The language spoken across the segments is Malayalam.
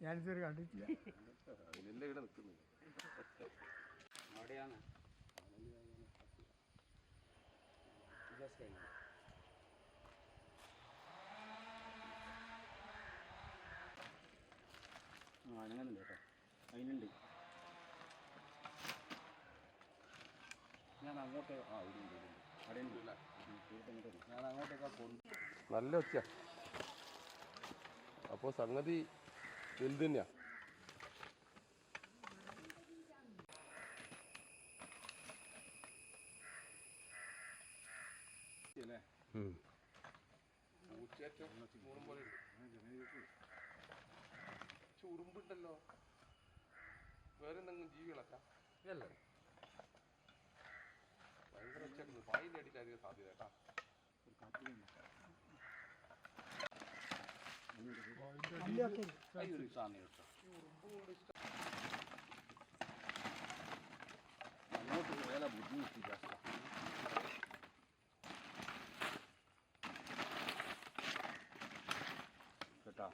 ഞാനിതുവരെ കണ്ടിട്ടില്ല. അതിനെല്ലാം ഇവിടെ നിൽക്കുന്നത് അവിടെയാണ് ആ അങ്ങനുണ്ട് കേട്ടോ. അതിനുണ്ട്. ഞാൻ അങ്ങോട്ട് ആ ഇവിടെ ഉണ്ട്. അവിടെ ഞാൻ അങ്ങോട്ടേക്കാ കൊണ്ട് നല്ല ഒച്ച അപ്പോൾ സംഗതി വലുത് തന്നെയാ ഉറുമ്പുണ്ടല്ലോ വേറെ എന്തെങ്കിലും ജീവികളൊക്കെ? അല്ല ഭയങ്കര ഒച്ചയായിരുന്നു പായിന്റെ അടിയിലായിരിക്കും സാധ്യത കേട്ടാ. ഒരു സാധനം കേട്ടോ അങ്ങോട്ട് പോയാലാ ബുദ്ധിമുട്ടി ജാസ്തി കേട്ടാ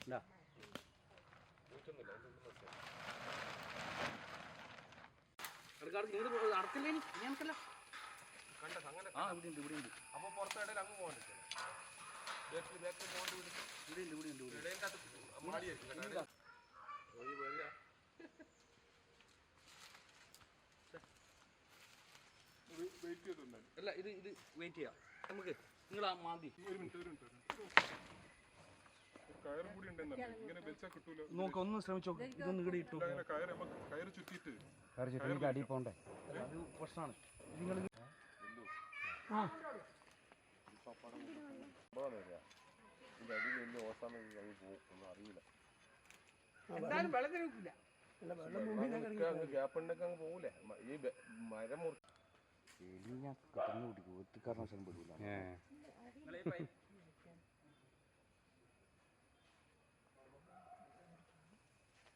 ഇതാ അടക്കല്ലേ ഇങ്ങോട്ട് കണ്ട അങ്ങനെ ആ ഇവിടെ ഉണ്ട് ഇവിടെ ഉണ്ട് അപ്പോൾ പുറത്തേടയിൽ അങ്ങ് പോകാൻ പറ്റില്ല ബാക്കിൽ ബാക്കിൽ പോകേണ്ടി വിളിച്ചു ഇവിടെ. ഉണ്ട് ഇവിടെ ഉണ്ട് ഇവിടെ ഇടേന്റെ അകത്ത് മാടിയായിരിക്കും കേട്ടോ ഒഴി വരിക വെയിറ്റ് ചെയ്തിട്ടുണ്ടായിരുന്നു അല്ല ഇത് ഇത് വെയിറ്റ് ചെയ്യാം. നമുക്ക് നിങ്ങൾ ആ മാന്തി ഒരു മിനിറ്റ് ഒരു മിനിറ്റ് കയറും കൂടി ഉണ്ടെന്നല്ലേ ഇങ്ങനെ വെച്ചാൽ കിട്ടൂല നോക്ക് ഒന്ന് ശ്രമിച്ചോ ഇതൊന്ന് ഇവിടെ ഇട്ടു. കയറ് ചുറ്റിട്ട് കയറ് ചുറ്റിയിട്ട് അടി പോണ്ടേ? അത് പ്രശ്നമാണ് നിങ്ങൾ ഒന്നും അറിയില്ല എന്തായാലും വെള്ളത്തിന് മ- ഈ മരം മുറി ഞാൻ കിടന്നു പിടിക്കും ഒറ്റ കാരണവശാലും പെടില്ല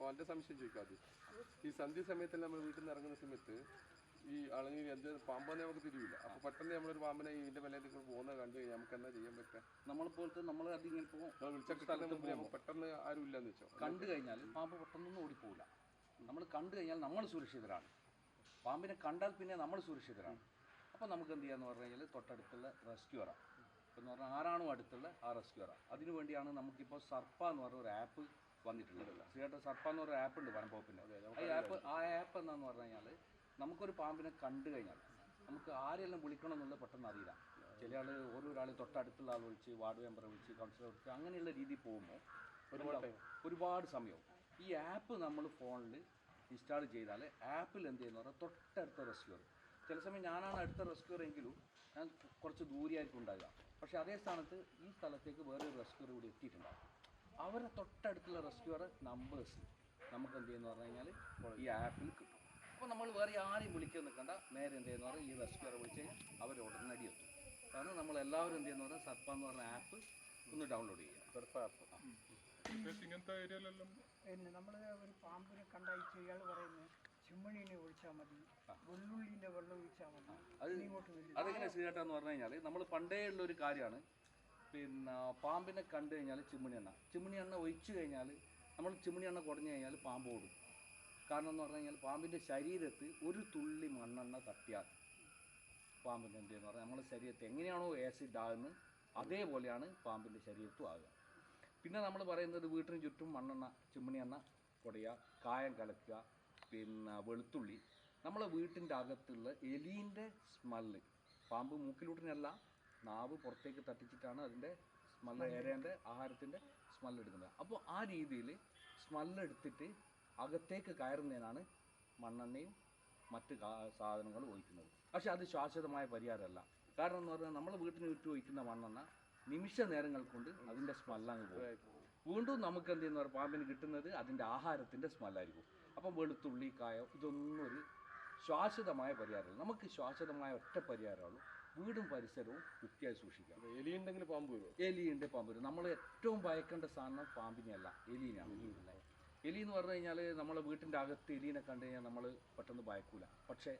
എന്റെ സംശയം ചോദിക്കാതെ. ഈ സന്ധ്യ സമയത്തെല്ലാം നമ്മൾ വീട്ടിൽ നിന്ന് ഇറങ്ങുന്ന സമയത്ത് ഈ അളഞ്ഞി എന്ത് പാമ്പാനെ നമുക്ക് തിരിയില്ല അപ്പൊ പെട്ടെന്ന് നമ്മളൊരു പാമ്പിനെ ഇതിന്റെ മേലേക്ക് പോകുന്നത് കണ്ടു കഴിഞ്ഞാൽ നമുക്ക് എന്താ ചെയ്യാൻ പറ്റുക നമ്മളെപ്പോലത്തെ നമ്മൾ അതിങ്ങനെ പോകും. നമ്മൾ വിളിച്ച കിട്ടുന്ന മുമ്പ് നമുക്ക് പെട്ടെന്ന് ആരും ഇല്ലെന്ന് വെച്ചോ? കണ്ടു കഴിഞ്ഞാൽ പാമ്പ് പെട്ടെന്നൊന്നും ഓടിപ്പോവില്ല. നമ്മൾ കണ്ടു കഴിഞ്ഞാൽ നമ്മൾ സുരക്ഷിതരാണ്. പാമ്പിനെ കണ്ടാൽ പിന്നെ നമ്മൾ സുരക്ഷിതരാണ്. അപ്പോൾ നമുക്ക് എന്ത് ചെയ്യാന്ന് പറഞ്ഞു കഴിഞ്ഞാൽ തൊട്ടടുത്തുള്ള റെസ്ക്യൂറാ എന്ന് പറഞ്ഞാൽ ആരാണോ അടുത്തുള്ള ആ അതിനു വേണ്ടിയാണ് നമുക്കിപ്പോൾ സർപ്പ എന്ന് പറഞ്ഞ ഒരു ആപ്പ് വന്നിട്ടുള്ളത് ശ്രീയേട്ട സർപ്പ എന്ന് പറഞ്ഞ ആപ്പ് ഉണ്ട് വനംപോപ്പിന്റെ ആ ആപ്പ് ആ ആപ്പ് എന്താന്ന് പറഞ്ഞു കഴിഞ്ഞാൽ നമുക്കൊരു പാമ്പിനെ കണ്ടു കഴിഞ്ഞാൽ നമുക്ക് ആരെല്ലാം വിളിക്കണം എന്നുള്ളത് പെട്ടെന്ന് അറിയില്ല. ചില ആൾ ഓരോരാൾ തൊട്ടടുത്തുള്ള ആൾ വിളിച്ച് വാർഡ് മെമ്പറെ വിളിച്ച് കൗൺസിലർ വിളിച്ച് അങ്ങനെയുള്ള രീതിയിൽ പോകുമ്പോൾ ഒരുപാട് ഒരുപാട് സമയവും. ഈ ആപ്പ് നമ്മൾ ഫോണിൽ ഇൻസ്റ്റാൾ ചെയ്താൽ ആപ്പിൽ എന്ത് ചെയ്യുന്ന പറഞ്ഞാൽ തൊട്ടടുത്ത റെസ്ക്യൂർ ചില സമയം ഞാനാണ് അടുത്ത റെസ്ക്യൂർ എങ്കിലും ഞാൻ കുറച്ച് ദൂരെയായിരിക്കും ഉണ്ടാകുക പക്ഷേ അതേ സ്ഥാനത്ത് ഈ സ്ഥലത്തേക്ക് വേറൊരു റെസ്ക്യൂർ കൂടി എത്തിയിട്ടുണ്ടാകും അവരെ തൊട്ടടുത്തുള്ള റെസ്ക്യൂർ നമ്പേഴ്സ് നമുക്ക് എന്ത് ചെയ്യുന്ന പറഞ്ഞു കഴിഞ്ഞാൽ ഈ ആപ്പിൽ കിട്ടും. അപ്പോൾ നമ്മൾ വേറെ ആരെയും വിളിക്കാൻ നിൽക്കണ്ട. നേരെ എന്ത് ചെയ്യുന്ന പറഞ്ഞാൽ ഈ റെസ്ക്യൂറെ വിളിച്ച് കഴിഞ്ഞാൽ അവർ ഉടനടി എത്തും കാരണം നമ്മൾ എല്ലാവരും എന്ത് ചെയ്യുന്ന പറഞ്ഞാൽ സർപ്പ എന്ന് പറഞ്ഞ ആപ്പ് ഒന്ന് ഡൗൺലോഡ് ചെയ്യുക. സർഫ ആപ്പ് ഇങ്ങനത്തെ ഏരിയയിലെല്ലാം പിന്നെ നമ്മൾ ഒരു പാമ്പിനെ കണ്ടയച്ച് ഇയാൾ പറയുന്നത് ചെമ്മണീനെ ഒഴിച്ചാൽ മതി വെള്ളുള്ളിന്റെ വെള്ളം ഒഴിച്ചാൽ മതി അത് അതെങ്ങനെ പറഞ്ഞു കഴിഞ്ഞാൽ നമ്മൾ പണ്ടേ ഉള്ള ഒരു കാര്യമാണ് പിന്നെ പാമ്പിനെ കണ്ടു കഴിഞ്ഞാൽ ചിമ്മിണി എണ്ണ. ചിമ്മിണി എണ്ണ ഒഴിച്ചു കഴിഞ്ഞാൽ നമ്മൾ ചിമ്മിണി എണ്ണ കുടഞ്ഞു കഴിഞ്ഞാൽ പാമ്പ് ഓടും. കാരണം എന്ന് പറഞ്ഞു കഴിഞ്ഞാൽ പാമ്പിന്റെ ശരീരത്ത് ഒരു തുള്ളി മണ്ണെണ്ണ തട്ടിയാൽ പാമ്പിന്റെ എന്ത് ചെയ്യുന്ന? പറഞ്ഞാൽ നമ്മുടെ ശരീരത്ത് എങ്ങനെയാണോ ആസിഡ് ആകുന്നത് അതേപോലെയാണ് പാമ്പിന്റെ ശരീരത്തും ആകുക. പിന്നെ നമ്മൾ പറയുന്നത് വീട്ടിന് ചുറ്റും മണ്ണെണ്ണ ചിമ്മിണി എണ്ണ കുടയുക കായം കലക്കുക പിന്നെ വെളുത്തുള്ളി. നമ്മളെ വീട്ടിന്റെ അകത്തുള്ള എലീന്റെ സ്മെല്ല് പാമ്പ് മൂക്കിലൂട്ടിനല്ല നാവ് പുറത്തേക്ക് തട്ടിച്ചിട്ടാണ് അതിന്റെ സ്മെല്ല് ഏരേന്റെ ആഹാരത്തിന്റെ സ്മെല്ല് എടുക്കുന്നത്. അപ്പോൾ ആ രീതിയിൽ സ്മെല്ല് എടുത്തിട്ട് അകത്തേക്ക് കയറുന്നതിനാണ് മണ്ണെണ്ണയും മറ്റ് സാധനങ്ങളും ഒഴിക്കുന്നത്. പക്ഷേ അത് ശാശ്വതമായ പരിഹാരമല്ല. കാരണം എന്ന് പറഞ്ഞാൽ നമ്മൾ വീട്ടിന് ചുറ്റും ഒഴിക്കുന്ന മണ്ണെണ്ണ നിമിഷ നേരങ്ങൾ കൊണ്ട് അതിന്റെ സ്മെല്ലങ്ങ് പോകും. വീണ്ടും നമുക്ക് എന്ത് ചെയ്യുന്ന പാമ്പിന് കിട്ടുന്നത് അതിന്റെ ആഹാരത്തിന്റെ സ്മെല്ലായിരിക്കും. അപ്പം വെളുത്തുള്ളി കായം ഇതൊന്നും ഒരു ശാശ്വതമായ പരിഹാരമല്ല. നമുക്ക് ശാശ്വതമായ ഒറ്റ പരിഹാരമുള്ളൂ വീടും പരിസരവും വൃത്തിയായി സൂക്ഷിക്കാം. എലിയുണ്ടെങ്കിൽ പാമ്പ് വരുമോ? എലിയുണ്ട് പാമ്പ് വരും. നമ്മൾ ഏറ്റവും ഭയക്കേണ്ട സാധനം പാമ്പിനെയല്ല എലിയിനാണ് എലി എന്ന് പറഞ്ഞു കഴിഞ്ഞാൽ നമ്മളെ വീട്ടിന്റെ അകത്ത് എലിനെ കണ്ടു കഴിഞ്ഞാൽ നമ്മൾ പെട്ടെന്ന് ഭയക്കൂല. പക്ഷേ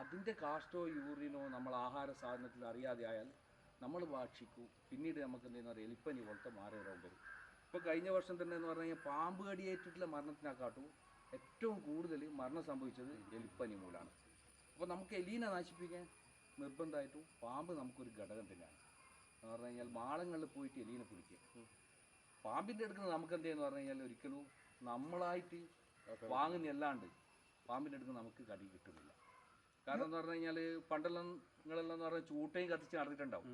അതിന്റെ കാഷ്ടോ യൂറിനോ നമ്മൾ ആഹാര സാധനത്തിൽ അറിയാതെ ആയാൽ നമ്മൾ ഭക്ഷിക്കൂ. പിന്നീട് നമുക്ക് എന്ത് ചെയ്യുന്ന പറയുക എലിപ്പനി പോലത്തെ മാറിയ രോഗം വരും. ഇപ്പോൾ കഴിഞ്ഞ വർഷം തന്നെ എന്ന് പറഞ്ഞു കഴിഞ്ഞാൽ പാമ്പ് കടിയേറ്റിട്ടുള്ള മരണത്തിനെക്കാട്ടും ഏറ്റവും കൂടുതൽ മരണം സംഭവിച്ചത് എലിപ്പനി മൂലമാണ് അപ്പോൾ നമുക്ക് എലീനെ നശിപ്പിക്കാൻ നിർബന്ധമായിട്ടും പാമ്പ് നമുക്കൊരു ഘടകം തന്നെയാണ്. എന്ന് പറഞ്ഞു കഴിഞ്ഞാൽ മാളങ്ങളിൽ പോയിട്ട് എലീനെ പിടിക്കുക. പാമ്പിന്റെ അടുത്ത് നമുക്ക് എന്ത് എന്ന് പറഞ്ഞു കഴിഞ്ഞാൽ ഒരിക്കലും നമ്മളായിട്ട് വാങ്ങുന്ന അല്ലാണ്ട് പാമ്പിന്റെ അടുത്ത് നമുക്ക് കടി കിട്ടുന്നില്ല. കാരണം എന്ന് പറഞ്ഞു കഴിഞ്ഞാൽ പണ്ടെല്ലാം നിങ്ങളെല്ലാം എന്ന് പറഞ്ഞാൽ ചൂട്ടയും കത്തിച്ച് നടന്നിട്ടുണ്ടാവും.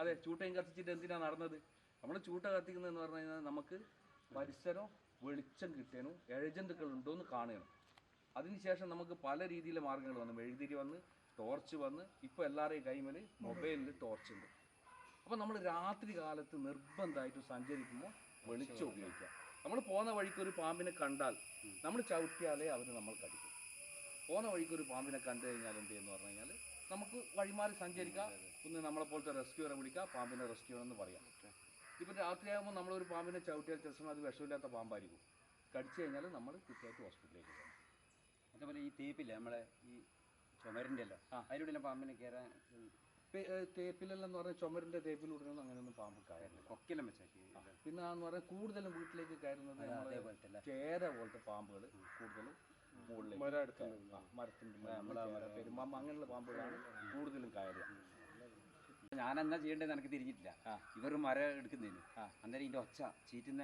അതെ ചൂട്ടയും കത്തിച്ചിട്ട് എന്തിനാണ് നടന്നത്? നമ്മൾ ചൂട്ട കത്തിക്കുന്നതെന്ന് പറഞ്ഞു കഴിഞ്ഞാൽ നമുക്ക് പരിസരം വെളിച്ചം കിട്ടാനും ഏജന്റുകൾ ഉണ്ടോ എന്ന് കാണണം അതിനുശേഷം നമുക്ക് പല രീതിയിലെ മാർഗങ്ങൾ വന്നു. മെഴുതിരി വന്ന് ടോർച്ച് വന്ന് ഇപ്പോൾ എല്ലാവരുടെയും കൈമേൽ മൊബൈലിൽ ടോർച്ച് ഉണ്ട്. അപ്പോൾ നമ്മൾ രാത്രി കാലത്ത് നിർബന്ധമായിട്ട് സഞ്ചരിക്കുമ്പോൾ വെളിച്ചം ഉപയോഗിക്കുക. നമ്മൾ പോകുന്ന വഴിക്ക് ഒരു പാമ്പിനെ കണ്ടാൽ നമ്മൾ ചവിട്ടിയാലേ അവർ നമ്മൾ കടിക്കും. പോകുന്ന വഴിക്ക് ഒരു പാമ്പിനെ കണ്ടു കഴിഞ്ഞാൽ എന്ത് ചെയ്യുന്നു പറഞ്ഞു കഴിഞ്ഞാൽ നമുക്ക് വഴിമാറി സഞ്ചരിക്കാം. ഒന്ന് നമ്മളെ പോലത്തെ റെസ്ക്യൂറെ വിളിക്കാം പാമ്പിനെ റെസ്ക്യൂ എന്ന് പറയാം. ഇപ്പം രാത്രിയാകുമ്പോൾ നമ്മളൊരു പാമ്പിനെ ചവിട്ടിയാൽ ചിലപ്പോൾ അത് വിഷമില്ലാത്ത പാമ്പായിരിക്കും. കടിച്ചു കഴിഞ്ഞാൽ നമ്മൾ കൃത്യമായിട്ട് ഹോസ്പിറ്റലിലേക്ക് പോകണം അതേപോലെ ഈ തേപ്പില്ലേ നമ്മളെ ഈ ചുമരിന്റെ അല്ലോ ആ. അതിലൂടെ പാമ്പിനെ കയറാൻ തേപ്പിലെല്ലാം എന്ന് പറഞ്ഞാൽ ചുമരിന്റെ തേപ്പിലൂടെയൊന്നും അങ്ങനെയൊന്നും പാമ്പ് കയറില്ല. കൊക്കിലും വെച്ചാക്കി പിന്നെ എന്ന് പറഞ്ഞാൽ കൂടുതലും വീട്ടിലേക്ക് കയറുന്നത് അതേപോലത്തെ ചേര പോലത്തെ പാമ്പുകൾ കൂടുതലും മുകളിൽ മരത്തിന്റെ നമ്മളെ പെരുമ്പാമ്പ് അങ്ങനെയുള്ള പാമ്പുകളാണ് കൂടുതലും കയറുക. ഞാൻ എന്നാ ചെയ്യേണ്ടത് എനിക്ക് തിരിഞ്ഞിട്ടില്ല. ഇവർ മര എടുക്കുന്നതിന്. അന്നേരം ഇതിന്റെ ഒച്ച ചീറ്റുന്ന.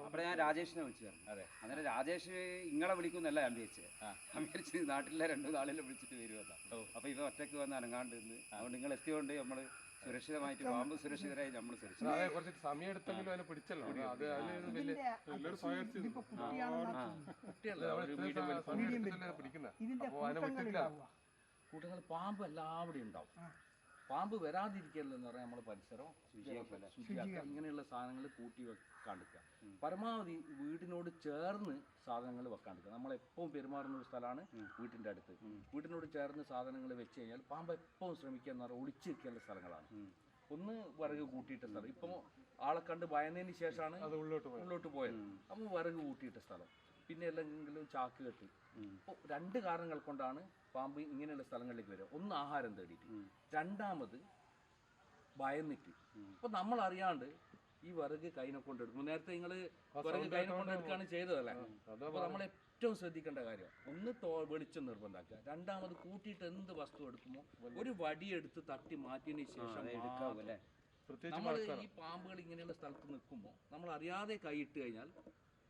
അപ്പൊ ഞാൻ രാജേഷിനെ വിളിച്ചു പറഞ്ഞു അതെ. അന്നേരം രാജേഷ് ഇങ്ങളെ വിളിക്കുന്നല്ല ഞാൻ വിചാരിച്ചത് ആ. ഞാൻ വിചാരിച്ച് നാട്ടിലെ രണ്ടു നാളിലെ വിളിച്ചിട്ട് വരുമെന്നാ. അപ്പൊ ഇവ ഒറ്റയ്ക്ക് വന്ന് അനങ്ങാണ്ട് നിന്ന് അതുകൊണ്ട് നിങ്ങൾ എത്തിയോണ്ട് നമ്മൾ സുരക്ഷിതമായിട്ട് പാമ്പ് സുരക്ഷിതരായി നമ്മൾ സുരക്ഷിത അതെ കുറച്ച് സമയം എടുത്തെങ്കിലും അതിനെ പിടിച്ചല്ലോ. അത് കൂട്ടങ്ങളുണ്ടാവുക കൂട്ടങ്ങൾ പാമ്പ് എല്ലാവിടെയും ഉണ്ടാവും. പാമ്പ് വരാതിരിക്കലെന്ന് പറഞ്ഞാൽ നമ്മൾ പരിസരം ശുചിയാക്കുക ഇങ്ങനെയുള്ള സാധനങ്ങൾ കൂട്ടി വെക്കാണ്ടിരിക്കുക പരമാവധി വീടിനോട് ചേർന്ന് സാധനങ്ങൾ വെക്കാണ്ടിരിക്കുക നമ്മൾ എപ്പോഴും പെരുമാറുന്ന ഒരു സ്ഥലമാണ് വീട്ടിന്റെ അടുത്ത്. വീട്ടിനോട് ചേർന്ന് സാധനങ്ങൾ വെച്ച് കഴിഞ്ഞാൽ പാമ്പ് എപ്പോഴും ശ്രമിക്കുക എന്ന് പറഞ്ഞാൽ ഒളിച്ചിരിക്കേണ്ട സ്ഥലങ്ങളാണ്. ഒന്ന് വിറക് കൂട്ടിയിട്ട സ്ഥലം. ഇപ്പം ആളെ കണ്ട് ഭയന്നതിന് ശേഷമാണ് അത് ഉള്ളോട്ട് ഉള്ളോട്ട് പോയത്. അപ്പോൾ വിറക് കൂട്ടിയിട്ട സ്ഥലം. പിന്നെ എല്ലെങ്കിലും ചാക്ക് കെട്ടി. രണ്ട് കാരണങ്ങൾ കൊണ്ടാണ് പാമ്പ് ഇങ്ങനെയുള്ള സ്ഥലങ്ങളിലേക്ക് വരും ഒന്ന് ആഹാരം തേടിയിട്ട്. രണ്ടാമത് ഭയന്നിട്ട്. അപ്പൊ നമ്മൾ അറിയാണ്ട് ഈ വിറക് കൈനെ കൊണ്ടെടുക്കും നേരത്തെ നിങ്ങൾ വിറക് കൈനെ കൊണ്ടെടുക്കാണ് ചെയ്തതല്ലേ? അപ്പൊ നമ്മൾ ഏറ്റവും ശ്രദ്ധിക്കേണ്ട കാര്യം ഒന്ന് വെളിച്ചം നിർബന്ധാക്കുക. രണ്ടാമത് കൂട്ടിയിട്ട് എന്ത് വസ്തു എടുക്കുമോ ഒരു വടിയെടുത്ത് തട്ടി മാറ്റിയതിന് ശേഷം നമ്മൾ ഈ പാമ്പുകൾ ഇങ്ങനെയുള്ള സ്ഥലത്ത് നിൽക്കുമ്പോൾ നമ്മൾ അറിയാതെ കൈയിട്ട് കഴിഞ്ഞാൽ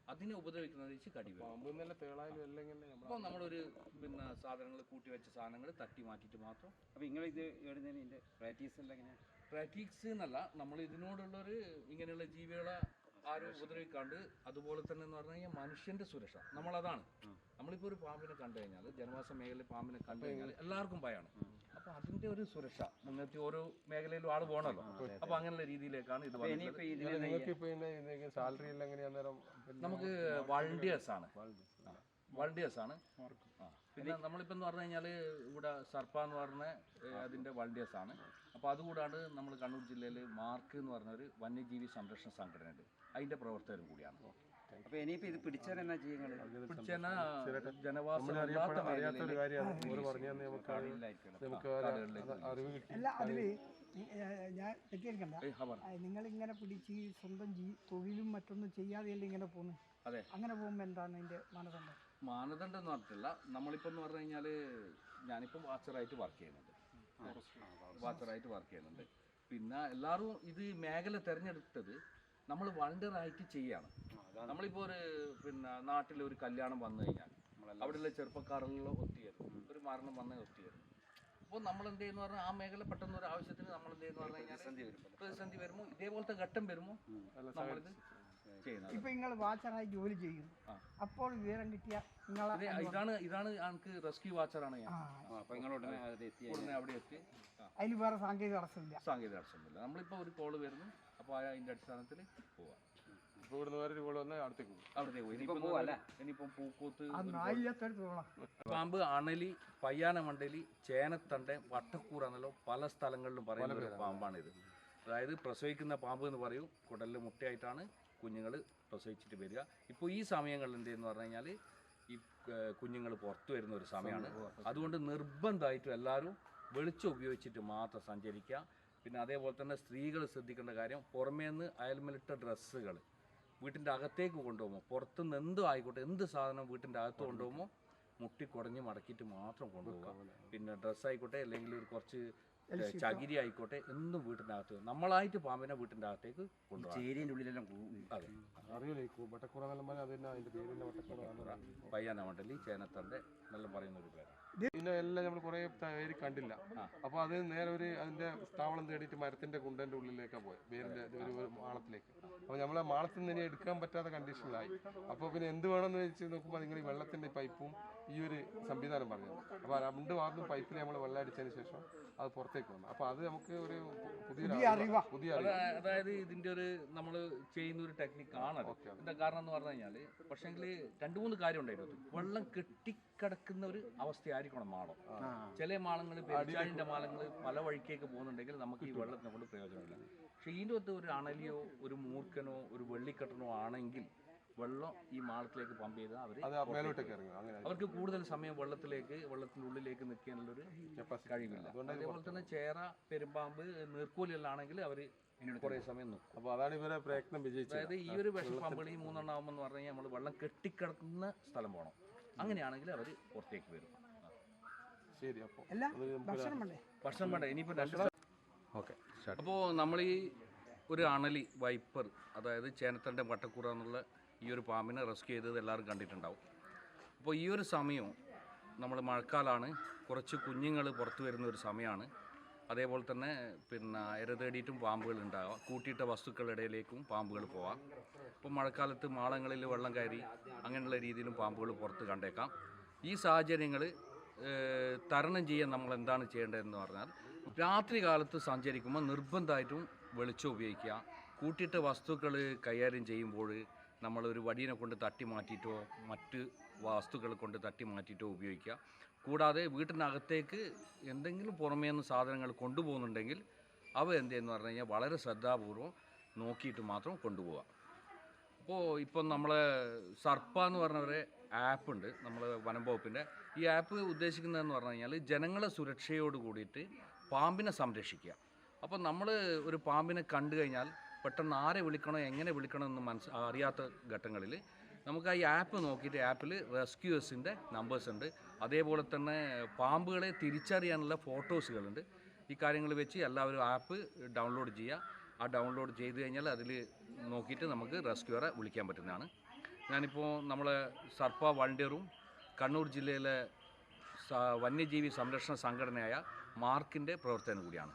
അതിനെ ഉപദ്രവിക്കുന്നത് വെച്ച് കടി വരും പാമ്പ് എന്നല്ല തേളായാലും നമ്മൾ അപ്പോൾ നമ്മളൊരു പിന്നെ സാധനങ്ങൾ കൂട്ടി വെച്ച സാധനങ്ങൾ തട്ടി മാറ്റിയിട്ട് മാത്രം. അപ്പൊ നിങ്ങൾ ഇത് പ്രാക്ടീസ് എല്ലാം പ്രാക്ടീസ് എന്നല്ല നമ്മൾ ഇതിനോടുള്ളൊരു ഇങ്ങനെയുള്ള ജീവികളെ ആരും ഉപദ്രവിക്കാണ്ട് അതുപോലെ തന്നെ എന്ന് പറഞ്ഞു കഴിഞ്ഞാൽ മനുഷ്യന്റെ സുരക്ഷ. നമ്മളതാണ്. നമ്മളിപ്പോൾ ഒരു പാമ്പിനെ കണ്ടു കഴിഞ്ഞാൽ ജനവാസ മേഖലയിൽ പാമ്പിനെ കണ്ടു കഴിഞ്ഞാൽ എല്ലാവർക്കും ഭയമാണ് അപ്പോൾ അതിന്റെ ഒരു സുരക്ഷ. മുന്നേറ്റി ഓരോ മേഖലയിലും ആൾ പോണല്ലോ. അപ്പൊ അങ്ങനെയുള്ള രീതിയിലേക്കാണ് ഇത് അപ്പൊ നിങ്ങൾക്ക് സാലറി എല്ലാം നമുക്ക് വളണ്ടിയേഴ്സ് ആണ്. വളണ്ടിയേഴ്സ് ആണ്. പിന്നെ നമ്മളിപ്പോ എന്ന് പറഞ്ഞു കഴിഞ്ഞാൽ ഇവിടെ സർപ്പ എന്ന് പറഞ്ഞ അതിന്റെ അതിന്റെ വളണ്ടിയേഴ്സ് ആണ്. അപ്പോൾ അതുകൂടാണ്ട് നമ്മൾ കണ്ണൂർ ജില്ലയിൽ മാർക്ക് എന്ന് പറഞ്ഞ ഒരു വന്യജീവി സംരക്ഷണ സംഘടനയുണ്ട്. അതിന്റെ പ്രവർത്തകരും കൂടിയാണ്. അപ്പൊ ഇനിയിപ്പോ ഇത് പിടിച്ചാൽ എന്നാ ചെയ്യുന്നത് പിടിച്ചേന ജനവാസം നമ്മൾ ഇല്ലാത്ത അറിയാത്ത ഒരു കാര്യമാണ്. ഓര് പറഞ്ഞു തന്നെ നമുക്ക് അത് അറിയില്ലായിരിക്കും നമുക്ക് ഒരു അത് അറിവ് കിട്ടി. അല്ല അതിൽ ഞാൻ നിങ്ങൾ ഇങ്ങനെ പിടിച്ച് ഈ സ്വന്തം ജീ തൊഴിലും മറ്റൊന്നും ചെയ്യാതെയല്ലേ ഇങ്ങനെ പോന്നു? അതെ. അങ്ങനെ പോകുമ്പോൾ എന്താണ് അതിന്റെ മാനദണ്ഡം? മാനദണ്ഡം എന്ന് പറഞ്ഞിട്ടില്ല. നമ്മളിപ്പോ എന്ന് പറഞ്ഞു കഴിഞ്ഞാൽ ഞാനിപ്പോൾ വാച്ചറായിട്ട് വർക്ക് ചെയ്യുന്നുണ്ട്. വാച്ചറായിട്ട് വർക്ക് ചെയ്യുന്നുണ്ട്. പിന്നെ എല്ലാവരും ഇത് മേഖല തിരഞ്ഞെടുത്തത് നമ്മൾ വണ്ടറായിട്ട് ചെയ്യാണ്. നമ്മളിപ്പോ ഒരു പിന്നെ നാട്ടിൽ ഒരു കല്യാണം വന്നു കഴിഞ്ഞാൽ അവിടെയുള്ള ചെറുപ്പക്കാരെല്ലാം ഒത്തുചേരും ഒരു മരണം വന്ന ഒത്തുചേരും അപ്പോൾ നമ്മൾ എന്ത് ചെയ്യുന്ന പറഞ്ഞാൽ ആ മേഖല പെട്ടെന്ന് ഒരു ആവശ്യത്തിന് നമ്മൾ എന്ത് ചെയ്യുന്ന പറഞ്ഞു കഴിഞ്ഞാൽ പ്രതിസന്ധി വരുമോ ഇതേപോലത്തെ ഘട്ടം വരുമോ നമ്മളിത് ചെയ്യുന്നത്. ഇപ്പൊ നിങ്ങൾ വാച്ചറായി ജോലി ചെയ്യും. അപ്പോൾ വിവരം കിട്ടിയ ഇതാണ് ഇതാണ് എനിക്ക് റെസ്ക്യൂ വാച്ചറാണ് ഞാൻ. ഉടനെ അവിടെ എത്തി. ആ, വേറെ സാങ്കേതിക തടസ്സമില്ല. സാങ്കേതിക തടസ്സമില്ല. നമ്മളിപ്പോൾ ഒരു കോൾ വരുന്നു. അപ്പോൾ അതിന്റെ അടിസ്ഥാനത്തിൽ പോവാം. ഇപ്പോൾ ഇവിടുന്ന് വേറെ കോൾ വന്നാൽ അടുത്തേക്ക് പോകും. അവിടത്തേക്ക് പോകും. ഇനിയിപ്പോൾ പോവാല്ലേ? ഇനിയിപ്പം പൂക്കോത്ത് പാമ്പ് അണലി പയ്യാനമണ്ടലി ചേനത്തണ്ട വട്ടക്കൂറ എന്നല്ലോ പല സ്ഥലങ്ങളിലും പറയുന്ന ഒരു പാമ്പാണിത്. അതായത് പ്രസവിക്കുന്ന പാമ്പ് എന്ന് പറയും കുടലിൽ മുട്ടയായിട്ടാണ് കുഞ്ഞുങ്ങൾ പ്രസവിച്ചിട്ട് വരിക. ഇപ്പോൾ ഈ സമയങ്ങളിൽ എന്ത് ചെയ്യുന്നു പറഞ്ഞു കഴിഞ്ഞാൽ ഈ കുഞ്ഞുങ്ങൾ പുറത്തു വരുന്ന ഒരു സമയമാണ്. അതുകൊണ്ട് നിർബന്ധമായിട്ടും എല്ലാവരും വെളിച്ചം ഉപയോഗിച്ചിട്ട് മാത്രം സഞ്ചരിക്കുക. പിന്നെ അതേപോലെ തന്നെ സ്ത്രീകൾ ശ്രദ്ധിക്കേണ്ട കാര്യം പുറമേ നിന്ന് അയൽമലിട്ട ഡ്രസ്സുകൾ വീട്ടിന്റെ അകത്തേക്ക് കൊണ്ടുപോകുമ്പോൾ പുറത്തുനിന്ന് എന്തും ആയിക്കോട്ടെ എന്ത് സാധനം വീട്ടിന്റെ അകത്ത് കൊണ്ടുപോകുമോ മുട്ടി കുടഞ്ഞ് മടക്കിയിട്ട് മാത്രം കൊണ്ടുപോകുക. പിന്നെ ഡ്രസ്സായിക്കോട്ടെ അല്ലെങ്കിൽ ഒരു കുറച്ച് ചകിരി ആയിക്കോട്ടെ എന്തും വീട്ടിന്റെ അകത്ത് നമ്മളായിട്ട് പാമ്പിനെ വീട്ടിന്റെ അകത്തേക്ക് കൊണ്ടുപോകാം. ഉള്ളിലെല്ലാം നല്ല അതെ. അറിയില്ല ചേനത്തണ്ട് എന്നെല്ലാം പറയുന്ന ഒരു പേരാണ്. പിന്നെ എല്ലാം നമ്മൾ കുറെ പേര് കണ്ടില്ല. അപ്പൊ അത് നേരെ ഒരു അതിന്റെ താവളം തേടിയിട്ട് മരത്തിന്റെ കുണ്ടന്റെ ഉള്ളിലേക്കാ പോയത് വേരിന്റെ ഒരു മാളത്തിലേക്ക്. അപ്പൊ നമ്മളെ മാളത്തിൽ നിന്ന് ഇനി എടുക്കാൻ പറ്റാത്ത കണ്ടീഷനിലായി. അപ്പൊ പിന്നെ എന്ത് വേണമെന്ന് വെച്ച് നോക്കുമ്പോൾ നിങ്ങൾ ഈ വെള്ളത്തിന്റെ പൈപ്പും ഈ ഒരു സംവിധാനം പറഞ്ഞു. അപ്പൊ രണ്ട് ഭാഗത്തും പൈപ്പിൽ നമ്മൾ വെള്ളം അടിച്ചതിന് ശേഷം അത് പുറത്തേക്ക് വന്നു. അപ്പൊ അത് നമുക്ക് ഒരു പുതിയ പുതിയ പുതിയ അതായത് ഇതിന്റെ ഒരു നമ്മൾ ചെയ്യുന്ന ഒരു ടെക്നിക്കാണ് ആണ് എന്താ കാരണം എന്ന് പറഞ്ഞു കഴിഞ്ഞാൽ പക്ഷേങ്കിൽ രണ്ട് മൂന്ന് കാര്യം ഉണ്ടായിരുന്നു. വെള്ളം കെട്ടിക്കിടക്കുന്ന ഒരു അവസ്ഥയായിരിക്കണം മാളം. ചില മാളങ്ങൾ പെരിച്ചാഴിന്റെ മാളങ്ങൾ പല വഴിക്കേക്ക് പോകുന്നുണ്ടെങ്കിൽ നമുക്ക് ഈ വെള്ളത്തിനെ കൊണ്ട് പ്രയോജനമില്ല. പക്ഷെ ഇതിന്റെ അകത്ത് ഒരു അണലിയോ ഒരു മൂർക്കനോ ഒരു വെള്ളിക്കെട്ടനോ ആണെങ്കിൽ വെള്ളം ഈ മാളത്തിലേക്ക് പമ്പ് ചെയ്താൽ അവർ അവർക്ക് കൂടുതൽ സമയം വെള്ളത്തിലേക്ക് വെള്ളത്തിന്റെ ഉള്ളിലേക്ക് നിൽക്കാനുള്ളൊരു കഴിവില്ല. അതേപോലെ തന്നെ ചേറ പെരുമ്പാമ്പ് നീർക്കോലിയെല്ലാം ആണെങ്കിൽ അവർ കുറേ സമയം അപ്പോൾ അതാണ് ഇവരെ പ്രയത്നം വിജയിച്ചത്. അതായത് ഈ ഒരു വിഷപ്പാമ്പുകൾ ഈ മൂന്നെണ്ണം ആകുമ്പോൾ എന്ന് പറഞ്ഞാൽ നമ്മൾ വെള്ളം കെട്ടിക്കിടക്കുന്ന സ്ഥലം പോകണം അങ്ങനെയാണെങ്കിൽ അവർ പുറത്തേക്ക് വരും. ശരി അപ്പൊ ഭക്ഷണം വേണ്ടേ? ഭക്ഷണം വേണ്ട? ഇനിയിപ്പോൾ ഓക്കെ അപ്പോൾ നമ്മൾ ഈ ഒരു അണലി വൈപ്പർ അതായത് ചേനത്തന്റെ വട്ടക്കൂറ എന്നുള്ള ഈ ഒരു പാമ്പിനെ റെസ്ക്യൂ ചെയ്തത് എല്ലാവരും കണ്ടിട്ടുണ്ടാവും. അപ്പോൾ ഈ ഒരു സമയം നമ്മൾ മഴക്കാലമാണ് കുറച്ച് കുഞ്ഞുങ്ങൾ പുറത്തു വരുന്ന ഒരു സമയമാണ് അതേപോലെ തന്നെ പിന്നെ ഇര തേടിയിട്ടും പാമ്പുകൾ ഉണ്ടാവാം. കൂട്ടിയിട്ട വസ്തുക്കളുടെ ഇടയിലേക്കും പാമ്പുകൾ പോവാം. ഇപ്പം മഴക്കാലത്ത് മാളങ്ങളിൽ വെള്ളം കയറി അങ്ങനെയുള്ള രീതിയിലും പാമ്പുകൾ പുറത്ത് കണ്ടേക്കാം. ഈ സാഹചര്യങ്ങൾ തരണം ചെയ്യാൻ നമ്മൾ എന്താണ് ചെയ്യേണ്ടതെന്ന് പറഞ്ഞാൽ രാത്രി കാലത്ത് സഞ്ചരിക്കുമ്പോൾ നിർബന്ധമായിട്ടും വെളിച്ചം ഉപയോഗിക്കുക. കൂട്ടിയിട്ട വസ്തുക്കൾ കൈകാര്യം ചെയ്യുമ്പോൾ നമ്മളൊരു വടിയിനെ കൊണ്ട് തട്ടി മാറ്റിയിട്ടോ മറ്റ് വസ്തുക്കൾ കൊണ്ട് തട്ടി മാറ്റിയിട്ടോ ഉപയോഗിക്കുക. കൂടാതെ വീട്ടിനകത്തേക്ക് എന്തെങ്കിലും പുറമേ നിന്ന് സാധനങ്ങൾ കൊണ്ടുപോകുന്നുണ്ടെങ്കിൽ അവ എന്ത് എന്ന് പറഞ്ഞു കഴിഞ്ഞാൽ വളരെ ശ്രദ്ധാപൂർവം നോക്കിയിട്ട് മാത്രം കൊണ്ടുപോവുക. അപ്പോൾ ഇപ്പം നമ്മൾ സർപ്പ എന്ന് പറഞ്ഞ ഒരു ആപ്പ് ഉണ്ട് നമ്മൾ വനം വകുപ്പിന്റെ. ഈ ആപ്പ് ഉദ്ദേശിക്കുന്നതെന്ന് പറഞ്ഞു കഴിഞ്ഞാൽ ജനങ്ങളെ സുരക്ഷയോട് കൂടിയിട്ട് പാമ്പിനെ സംരക്ഷിക്കുക. അപ്പോൾ നമ്മൾ ഒരു പാമ്പിനെ കണ്ടു കഴിഞ്ഞാൽ പെട്ടെന്ന് ആരെ വിളിക്കണോ എങ്ങനെ വിളിക്കണം എന്ന് മനസ്സ് അറിയാത്ത ഘട്ടങ്ങളിൽ നമുക്ക് ഈ ആപ്പ് നോക്കിയിട്ട് ആപ്പിൽ റെസ്ക്യൂവേഴ്സിന്റെ നമ്പേഴ്സ് ഉണ്ട്. അതേപോലെ തന്നെ പാമ്പുകളെ തിരിച്ചറിയാനുള്ള ഫോട്ടോസുകളുണ്ട് ഈ കാര്യങ്ങൾ വെച്ച് എല്ലാവരും ആപ്പ് ഡൗൺലോഡ് ചെയ്യുക ആ ഡൗൺലോഡ് ചെയ്ത് കഴിഞ്ഞാൽ അതിൽ നോക്കിയിട്ട് നമുക്ക് റെസ്ക്യൂറെ വിളിക്കാൻ പറ്റുന്നതാണ്. ഞാനിപ്പോൾ നമ്മളെ സർപ്പ വളണ്ടിയറും കണ്ണൂർ ജില്ലയിലെ വന്യജീവി സംരക്ഷണ സംഘടനയായ മാർക്കിന്റെ പ്രവർത്തനം കൂടിയാണ്.